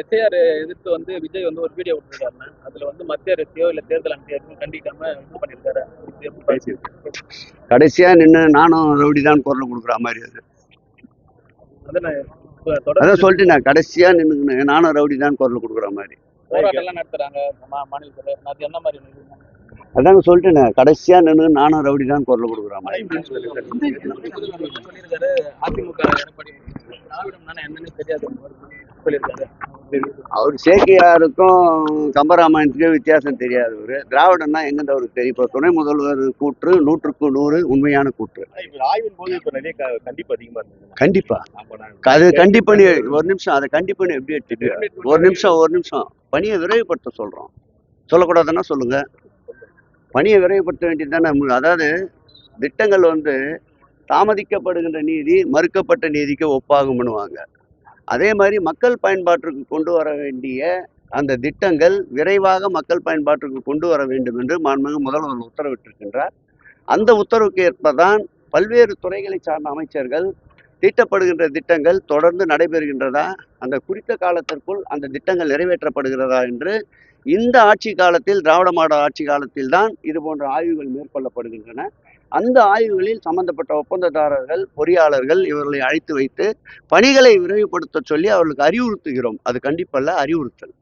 SIR எதிர்த்து வந்து விஜய் வந்து ஒரு வீடியோ விட்டுருக்காருன்னா அதுல வந்து மத்திய அரசையோ இல்ல தேர்தல் அமைச்சோ எதுவும் கண்டிக்காம இது பண்ணிருக்காரு? கடைசியா நின்று நானும் ரவுடி தான் குரல் கொடுக்குற மாதிரி அது. அதான் சொல்லிட்டு நான் கடைசியா நின்று நானும் ரவுடி தான் குரல் கொடுக்குற மாதிரி. போராட்டம் எல்லாம் நடத்துறாங்க மாநிலத்துல. அது என்ன மாதிரி? அதாங்க சொல்லிட்டு கடைசியா நின்று நானும் ரவுடி தான் குரல் கொடுக்குற மாதிரி. அதிமுக என்னன்னு தெரியாது. அவர் சேக்கியாருக்கும் கம்பராமாயணத்துக்கும் வித்தியாசம் தெரியாதவர் திராவிடம்னா எங்கேருந்து அவருக்கு தெரியும் இப்போ துணை முதல்வர் கூற்று நூற்றுக்கு நூறு உண்மையான கூற்று. ஆய்வின் போது இப்ப நிறைய கண்டிப்பு அதிகமா இருந்தது கண்டிப்பா. அது கண்டிப்பணி ஒரு நிமிஷம் அதை கண்டிப்பணி எப்படி எடுத்துட்டு ஒரு நிமிஷம் ஒரு நிமிஷம். பணியை விரைவுபடுத்த சொல்றோம். சொல்லக்கூடாதுன்னா சொல்லுங்க. பணியை விரைவுபடுத்த வேண்டியது தானே அதாவது திட்டங்கள் வந்து தாமதிக்கப்படுகின்ற நீதி மறுக்கப்பட்ட நீதிக்கு ஒப்பாகும் பண்ணுவாங்க அதே மாதிரி மக்கள் பயன்பாட்டிற்கு கொண்டு வர வேண்டிய அந்த திட்டங்கள் விரைவாக மக்கள் பயன்பாட்டிற்கு கொண்டு வர வேண்டும் என்று மாண்புமிகு முதல்வர் உத்தரவிட்டிருக்கின்றார். அந்த உத்தரவுக்கு ஏற்பதான் பல்வேறு துறைகளை சார்ந்த அமைச்சர்கள் தீட்டப்படுகின்ற திட்டங்கள் தொடர்ந்து நடைபெறுகின்றதா அந்த குறித்த காலத்திற்குள் அந்த திட்டங்கள் நிறைவேற்றப்படுகிறதா என்று இந்த ஆட்சி காலத்தில் திராவிட மாடல் ஆட்சி காலத்தில் தான் இது போன்ற ஆய்வுகள் மேற்கொள்ளப்படுகின்றன. அந்த ஆய்வுகளில் சம்பந்தப்பட்ட ஒப்பந்ததாரர்கள் பொறியாளர்கள் இவர்களை அழைத்து வைத்து பணிகளை விரைவுபடுத்த சொல்லி அவர்களுக்கு அறிவுறுத்துகிறோம். அது கண்டிப்பல்ல அறிவுறுத்தல்.